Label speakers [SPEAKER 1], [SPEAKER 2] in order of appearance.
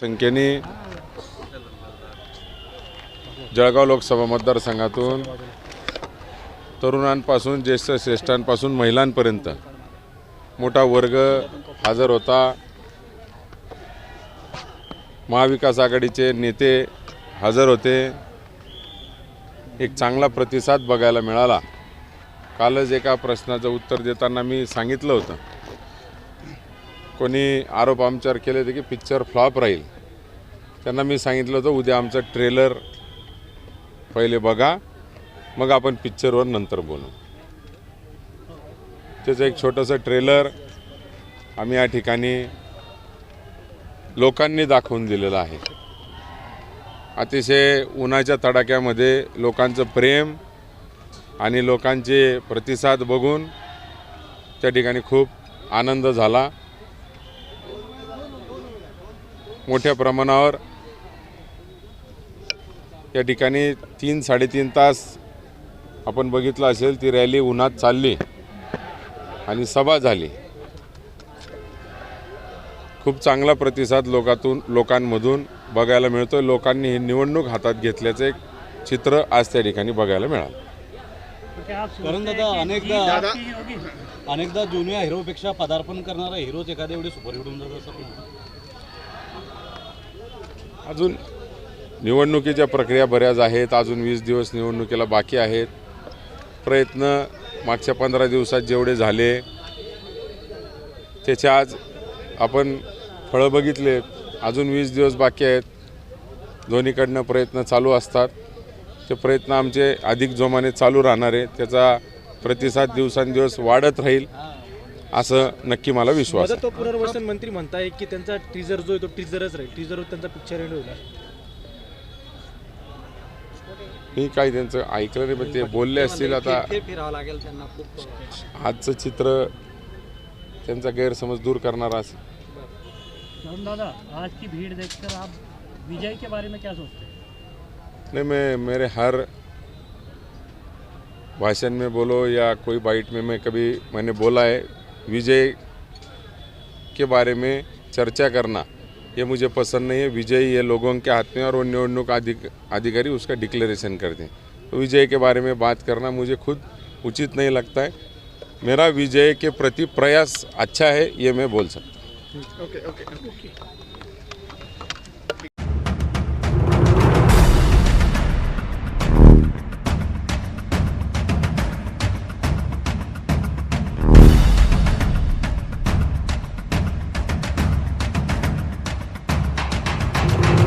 [SPEAKER 1] संख्येने जळगाव लोकसभा मतदारसंघातून तरुणांपासून ज्येष्ठ श्रेष्ठांपासून महिलांपर्यंत मोठा वर्ग हजर होता. महाविकास आघाडीचे नेते हजर होते. एक चांगला प्रतिसाद बघायला मिळाला. कालच एका प्रश्नाचं उत्तर देताना मी सांगितलं होतं. कोणी आरोप आमच्यावर केले होते की पिक्चर फ्लॉप राहील. त्यांना मी सांगितलं होतं उद्या आमचं ट्रेलर पहिले बघा मग आपण पिक्चरवर नंतर बोलू. त्याचं एक छोटंसं ट्रेलर आम्ही या ठिकाणी लोकांनी दाखवून दिलेलं आहे. अतिशय उन्हाच्या तडाक्यामध्ये लोकांचं प्रेम आणि लोकांचे प्रतिसाद बघून त्या ठिकाणी खूप आनंद झाला. मोठ्या प्रमाणावर. या ठिकाणी तीन साडेतीन तास आपण बघितलं असेल ती रॅली उन्हात चालली आणि सभा झाली. खूप चांगला प्रतिसाद लोकातून लोकांमधून बघायला मिळतो लोकांनी ही निवडणूक हातात घेतल्याचं एक चित्र आज त्या ठिकाणी बघायला मिळालं.
[SPEAKER 2] कारण दादा अनेकदा अनेकदा जुन्या हिरोपेक्षा पदार्पण करणारा हिरोच एखाद्या एवढे सुपरहिट होऊन जात असं
[SPEAKER 1] अजून निवडणुकीच्या प्रक्रिया बऱ्याच आहेत. अजून वीस दिवस निवडणुकीला बाकी आहेत. प्रयत्न मागच्या पंधरा दिवसात जेवढे झाले त्याचे आज आपण फळं बघितले. अजून वीस दिवस बाकी आहेत. दोन्हीकडनं प्रयत्न चालू असतात. ते प्रयत्न आमचे अधिक जोमाने चालू राहणार आहे त्याचा प्रतिसाद दिवसांदिवस वाढत राहील. असं नक्की मला विश्वास आहे.
[SPEAKER 3] व पुनर्वसन मंत्री म्हणताय की त्यांचा टीजर जो आहे तो टीजरच राहील. टीजरवर त्यांचा पिक्चर एंड होईल
[SPEAKER 1] मी काही त्यांचं ऐकलं नाही पण ते बोलले असतील आता.
[SPEAKER 2] फिरावं लागेल त्यांना खूप.
[SPEAKER 1] आजचं चित्र त्यांचा गैरसमज दूर करणारा असेल
[SPEAKER 4] दादा आज की भीड़ देखकर आप विजय के बारे में क्या सोचते हैं?
[SPEAKER 1] नहीं मैं मेरे हर भाषण में बोलो या कोई बाइट में मैं कभी मैंने बोला है विजय के बारे में चर्चा करना। ये मुझे पसंद नहीं है। विजय ये लोगों के हाथ में और वो निवडणूक अधिक, अधिकारी उसका डिक्लेरेशन कर दें। तो विजय के बारे में बात करना मुझे खुद उचित नहीं लगता है। मेरा विजय के प्रति प्रयास अच्छा है, ये मैं बोल सकता हूँ।
[SPEAKER 3] Okay okay okay.